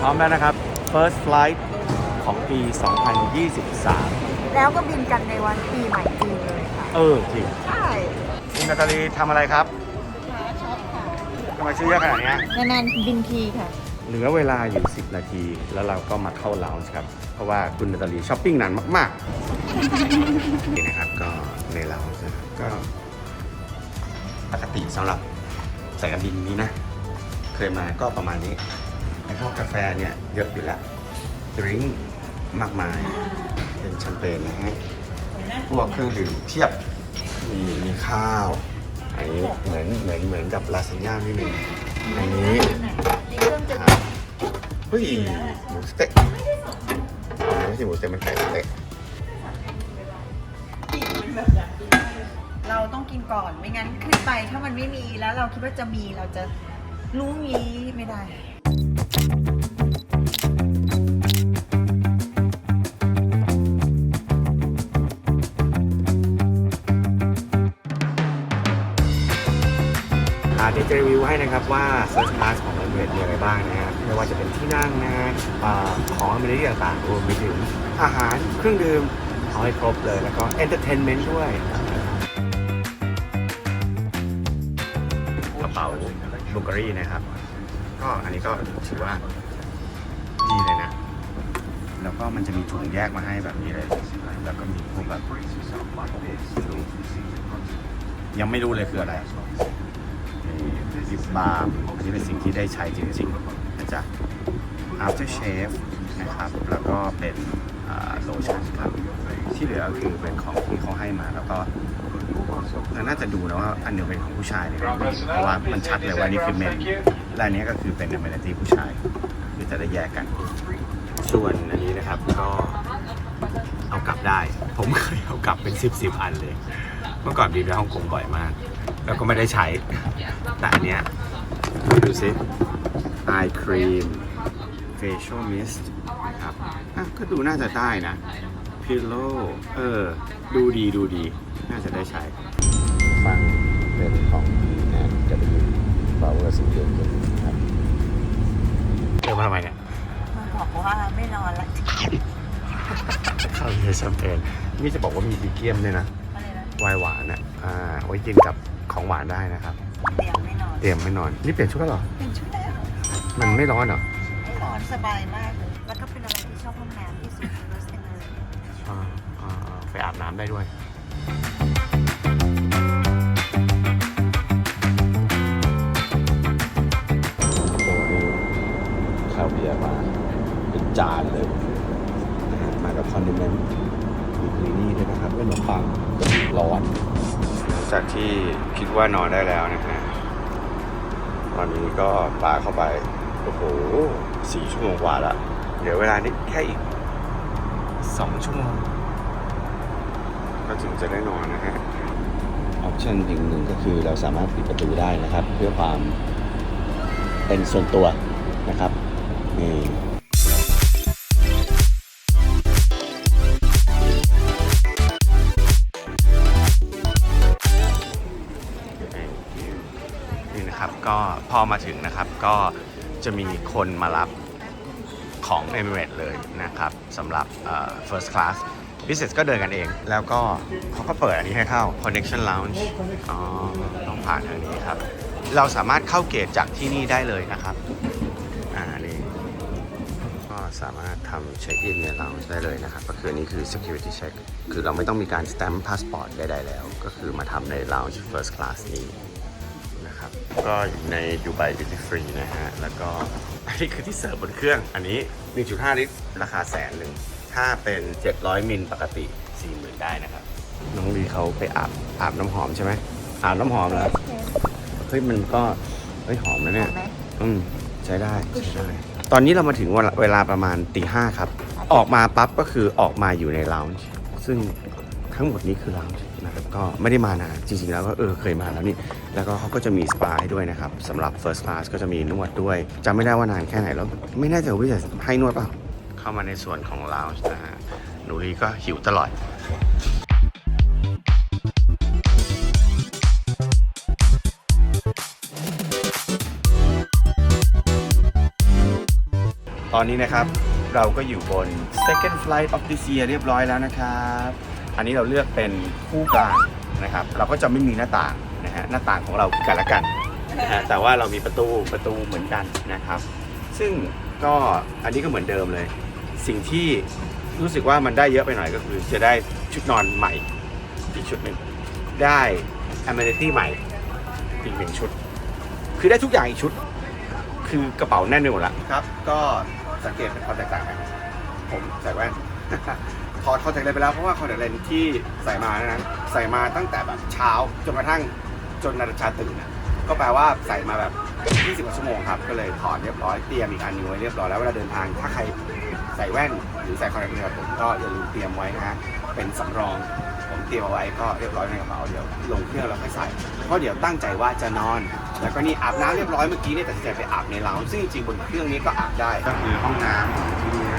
พร้อมแล้วนะครับ first flight ของปี 2023 แล้วก็บินกันในวันปีใหม่จีนเลยค่ะ เออจริงใช่ คุณนาตาลีทำอะไรครับทำไมซื้อเยอะขนาดเนี้ยนานๆบินทีค่ะ เหลือเวลาอยู่ 10 นาที แล้วเราก็มาเข้าลาวส์ครับ เพราะว่าคุณนาตาลีช้อปปิ้งนานมากๆนี่นะครับก็ในลาวส์นะครับก็ปกติสำหรับสายการบินนี้นะ เคยมาก็ประมาณนี้ไอ้ พวกกาแฟเนี่ยเยอะอยู่แล้วดริงก์มากมาย เป็นแชมเปญนะฮะพวกเครื่องดื่มเพียบ มีมีข้าว อันนี้เหมือนเหมือนเหมือนกับลาซานญ่านิดนึงอันนี้ครับเฮ้ยหมูสเต็กไม่ใช่หมูสเต็กมันไก่สเต็กเราต้องกินก่อนไม่งั้นขึ้นไปถ้ามันไม่มีแล้วเราคิดว่าจะมีเราจะรู้งี้ไม่ได้ อ่าเดี๋ยวจะรีวิวให้นะครับว่า First Class ของ e m i r a t e มีอะไรบ้างนะฮะไม่ว่าจะเป็นที่นั่งนะฮะของอเมริกาต่างๆรวมไปถึงอาหารเครื่องดื่มเอาให้ครบเลยแล้วก็ Entertainment ด้วยกระเป๋าบุการีนะครับก็อันนี้ก็ถือว่าดีเลยนะ แล้วก็มันจะมีถุงแยกมาให้แบบนี้เลย แล้วก็มีพวกแบบยังไม่รู้เลยคืออะไร ลิปบาล์มอันนี้เป็นสิ่งที่ได้ใช้จริงๆนะจ๊ะ after shave นะครับ แล้วก็เป็นโลชั่นครับ ที่เหลือคือเป็นของที่เขาให้มาแล้วก็น่าจะดูนะว่าอันหนึงเป็นของผู้ชายเลยเพราะว่ามันชัดเลยว่านี่คือเมนและอันนี้ก็คือเป็นอเมนตี้ผู้ชายคือจะได้แยกกัน ส่วนอันนี้นะครับก็เอากลับได้ ผมเคยเอากลับเป็น10 10อันเลย เมื่อก่อนบินไปฮ่องกงบ่อยมาก แล้วก็ไม่ได้ใช้ แต่อันเนี้ยดูสิ eye cream facial mist นะครับอะก็ดูน่าจะได้นะ pillow เออ ดูดีดูดี น่าจะได้ใช้ ฟังเป็นของแอนจะไปดู flower สีเหลืองครับเดินมาทำไมเนี่ยมาบอกว่าไม่นอนละข้าวเรือแชมเปญนี่จะบอกว่ามีบีเกียมด้วยนะ อะไรนะไวน์หวานอะอ่าไว้กินกับของหวานได้นะครับ เตียงไม่นอนเตรียมไม่นอน นี่เปลี่ยนชุดแล้วเหรอ เป็นชุดแล้วมันไม่ร้อนเหรอไม่นอนสบายมากเลยแล้วก็เป็นอะไรที่ชอบห้องน้ำที่สุดในรถเอ็นเลยอ่าอ่าอ่าไปอาบน้ำได้ด้วย ร้อนหลังจากที่คิดว่านอนได้แล้วนะฮะตอนนี้ก็ปาเข้าไป โอ้โหสี่ชั่วโมงกว่าละเหลือเวลานี้แค่อีกสองชั่วโมงก็ถึงจะได้นอนนะฮะออปชั่นอีกหนึ่งก็คือเราสามารถปิดประตูได้นะครับ เพื่อความเป็นส่วนตัวนะครับนี่ นะครับ ก็พอมาถึงนะครับก็จะมีคนมารับของ e m i r a t e เลยนะครับสำหรับเอ่อ first class business ก็เดินกันเอง แล้วก็เขาก็เปิดอันนี้ให้เข้า connection lounge อ๋อต้องผ่านทางนี้ครับ เราสามารถเข้าเกตจากที่นี่ได้เลยนะครับอ่านี่ก็สามารถทำเช็คอินใน lounge ได้เลยนะครับ ก็คืออันนี้คือ security check คือเราไม่ต้องมีการ stamp passport ใดๆแล้ว ก็คือมาทำใน lounge first class นี้ ก็อยู่ในดูไบบิวตี้ฟรีนะฮะ แล้วก็อันนี้คือที่เสิร์ฟบนเครื่อง อันนี้ 1.5 ลิตร ราคาแสนหนึ่ง ถ้าเป็น 700 มิลปกติ 40,000 ได้นะครับ น้องลีเขาไปอาบอาบน้ำหอมใช่ไหม อาบน้ำหอมแล้ว เฮ้ย มันก็ เฮ้ย หอมนะเนี่ยไหมอืม ใช้ได้ใช้ได้ ตอนนี้เรามาถึงเวลาเวลาประมาณตีห้าครับ ออกมาปั๊บก็คือออกมาอยู่ในลาวน์ซึ่งทั้งหมดนี้คือลาวน์ นะครับก็ไม่ได้มานานจริงๆแล้วก็เออเคยมาแล้วนี่ แล้วก็เขาก็จะมีสปาให้ด้วยนะครับสำหรับ first class ก็จะมีนวดด้วยจำไม่ได้ว่านานแค่ไหนแล้ว ไม่แน่ใจว่าจะให้นวดเปล่า เข้ามาในส่วนของลาวน์นะฮะหนูลีก็หิวตลอดตอนนี้นะครับเราก็อยู่บน second flight of this year เรียบร้อยแล้วนะครับ อันนี้เราเลือกเป็นคู่กลางนะครับ เราก็จะไม่มีหน้าต่างนะฮะหน้าต่างของเราคือกันและกันนะฮะแต่ว่าเรามีประตูประตูเหมือนกันนะครับ ซึ่งก็อันนี้ก็เหมือนเดิมเลย สิ่งที่รู้สึกว่ามันได้เยอะไปหน่อยก็คือ จะได้ชุดนอนใหม่อีกชุดหนึ่งได้ amenity ใหม่อีกหนึ่งชุด คือได้ทุกอย่างอีกชุด คือกระเป๋าแน่นไปหมดแล้วครับ ก็สังเกตเป็นความแตกต่างผมใส่แว่น ถอดคอนแทคเลนส์ไปแล้วเพราะว่าคอนแทคเลนส์ที่ใส่มานั้นใส่มาตั้งแต่แบบเช้าจนกระทั่งจนนาฬิกาตื่นอะก็แปลว่าใส่มาแบบ 20กว่าชั่วโมงครับ ก็เลยถอดเรียบร้อยเตรียมอีกอันหนึงไว้เรียบร้อยแล้วเวลาเดินทางถ้าใครใส่แว่นหรือใส่คอนแทคเลนส์แบบผมก็อย่าลืมเตรียมไว้นะฮะเป็นสำรองผมเตรียมเอาไว้ก็เรียบร้อยในกระเป๋าเดี๋ยวลงเครื่องแล้วค่อยใส่เพราะเดี๋ยวตั้งใจว่าจะนอน แล้วก็นี่อาบน้ำเรียบร้อยเมื่อกี้เนี่ยตัดสินใจไปอาบในลาวซึ่งจริงๆบนเครื่องนี้ก็อาบได้ก็คือห้องน้ำของที่นี่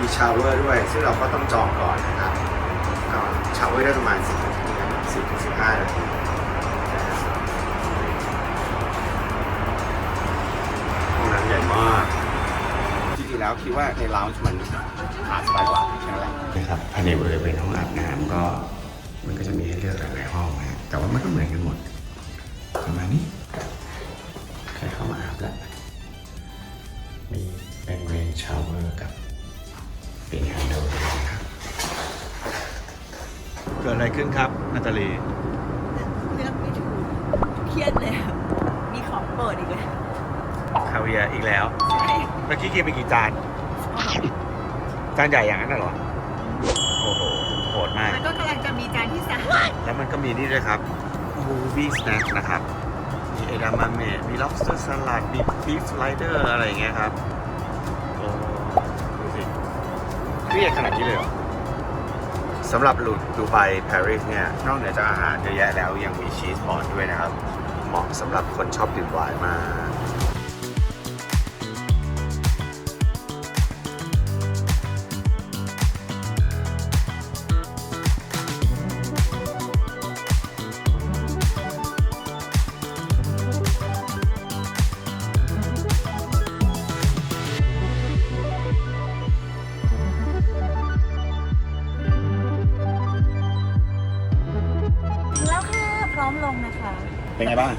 มีชาวเวอร์ด้วย ซึ่งเราก็ต้องจองก่อนนะครับก็ชาวเวอร์ได้ประมาณ10นาทีนะ10ถึง15นาทีห้องน้ำใหญ่มากจริงๆแล้วคิดว่าในลาวมันอาสบายกว่าแค่นั้นแหละนะครับภายในบริเวณห้องอาบน้ำก็มันก็จะมีให้เลือกหลายๆห้องนะฮะแต่ว่ามันก็เหมือนกันหมดประมาณนี้ใครเข้ามาอาบแล้วมีเป็นเรนชาวเวอร์กับ เกิดอะไรขึ้นครับนาตาลีเลือกไม่ถูกเครียดเลยอะมีของเปิดอีกแล้วคาเวียร์อีกแล้วใช่เมื่อกี้กินไปกี่จานจานใหญ่อย่างนั้นน่ะเหรอโอ้โหโหดมาก แล้วก็กำลังจะมีจานที่สามแล้วมันก็มีนี่ด้วยครับ movie snack นะครับ มีเอดามามะมี lobster salad มี beef slider อะไรอย่างเงี้ยครับ โอ้ดูสิเครียดขนาดนี้เลยเหรอ สำหรับลูดูไบปารีสเนี่ย นอกเหนือจากอาหารเยอะแยะแล้วยังมีชีสบอร์ดด้วยนะครับ เหมาะสำหรับคนชอบดื่มไวน์มาก เป็นไงบ้าง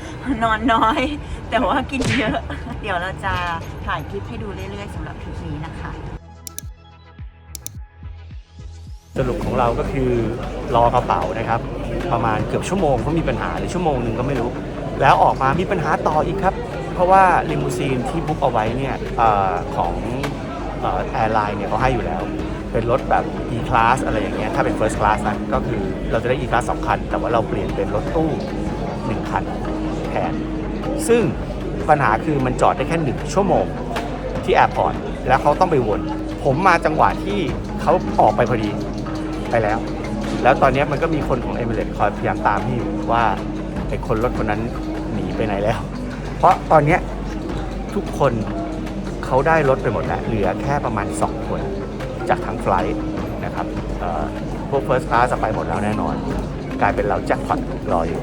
นอนน้อย แต่ว่ากินเยอะ เดี๋ยวเราจะถ่ายคลิปให้ดูเรื่อยๆสำหรับทริปนี้นะคะ สรุปของเราก็คือรอกระเป๋านะครับ ประมาณเกือบชั่วโมงเพราะมีปัญหาหรือชั่วโมงหนึ่งก็ไม่รู้ แล้วออกมามีปัญหาต่ออีกครับ เพราะว่าลิมูซีนที่บุ๊กเอาไว้เนี่ยเออของแอร์ไลน์เนี่ยเขาให้อยู่แล้ว เป็นรถแบบ E-Class อะไรอย่างเงี้ยถ้าเป็น First Class นะก็คือเราจะได้ E-Class สองคัน แต่ว่าเราเปลี่ยนเป็นรถตู้ หนึ่งคันแทนซึ่งปัญหาคือมันจอดได้แค่หนึ่งชั่วโมงที่แอร์พอร์ตแล้วเขาต้องไปวน ผมมาจังหวะที่เขาออกไปพอดีไปแล้ว แล้วตอนนี้มันก็มีคนของเอมิเรตคอยพยายามตามที่อยู่ว่าไอ้คนรถคนนั้นหนีไปไหนแล้ว เพราะตอนนี้ทุกคนเขาได้รถไปหมดแล้วเหลือแค่ประมาณ 2 คน จากทั้งไฟล์นะครับพวก First Class จะไปหมดแล้วแน่นอน กลายเป็นเราแจ็คพอตรออยู่